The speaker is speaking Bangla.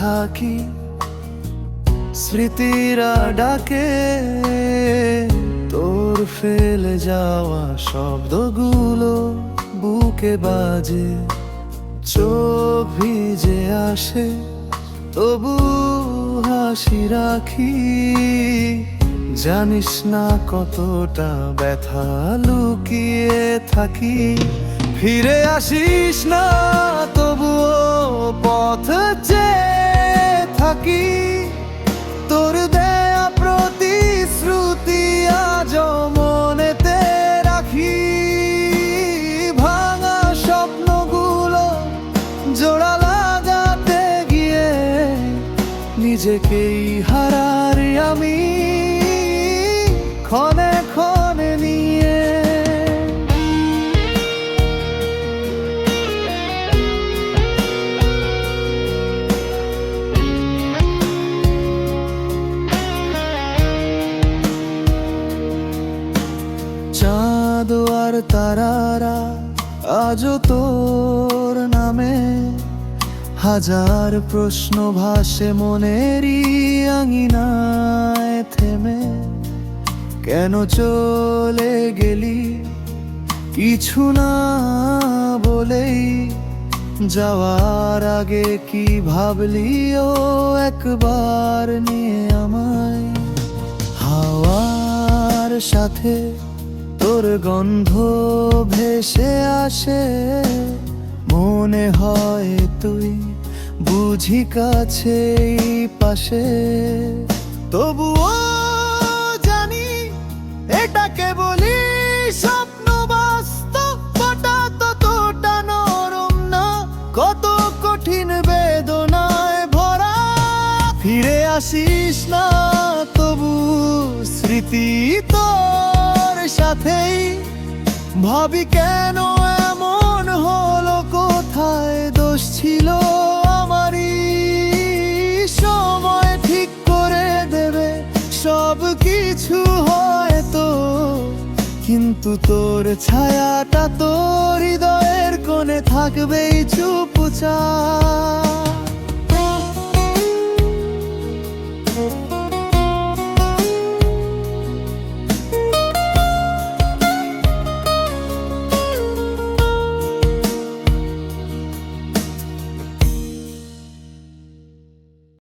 থাকি স্মৃতিরা ডাকে, তোর ফেলে যাওয়া শব্দগুলো বুকে বাজে, চোখ ভিজে আসে, তবু হাসি রাখি। জানিস না কতটা ব্যথা লুকিয়ে থাকি, ফিরে আসিস না পথ চেয়ে থাকি। তোর দেয়া প্রতিশ্রুতি আজ মনেতে রাখি। ভাঙা স্বপ্নগুলো জোড়া লাগাতে গিয়ে নিজেকেই হারারি আমি। ক্ষণে আর তারারা আজও তোর নামে হাজার প্রশ্ন ভাসে মনেরই আঙিনায় থেমে। কেন চলে গেলি কিছু না বলেই? যাওয়ার আগে কি ভাবলি ও একবার নিয়ে আমায়? হাওয়ার সাথে তোর গন্ধ ভেসে আসে। মনে হয় তুই বুঝি কাছেই পাশে। তবুও জানি এটাকে বলি স্বপ্ন বাস্তবটা ততটা নরম না। কত কঠিন বেদনায় ভরা। ফিরে আসিস না তবু স্মৃতি তোর সাথেই ভাবি কেন এমন হলো? কোথায় দোষ ছিল আমারই? সময় ঠিক করে দেবে, সব কিছু হয়তো। কিন্তু তোর ছায়াটা তোর হৃদয়ের কোণে থাকবেই চুপচাপ।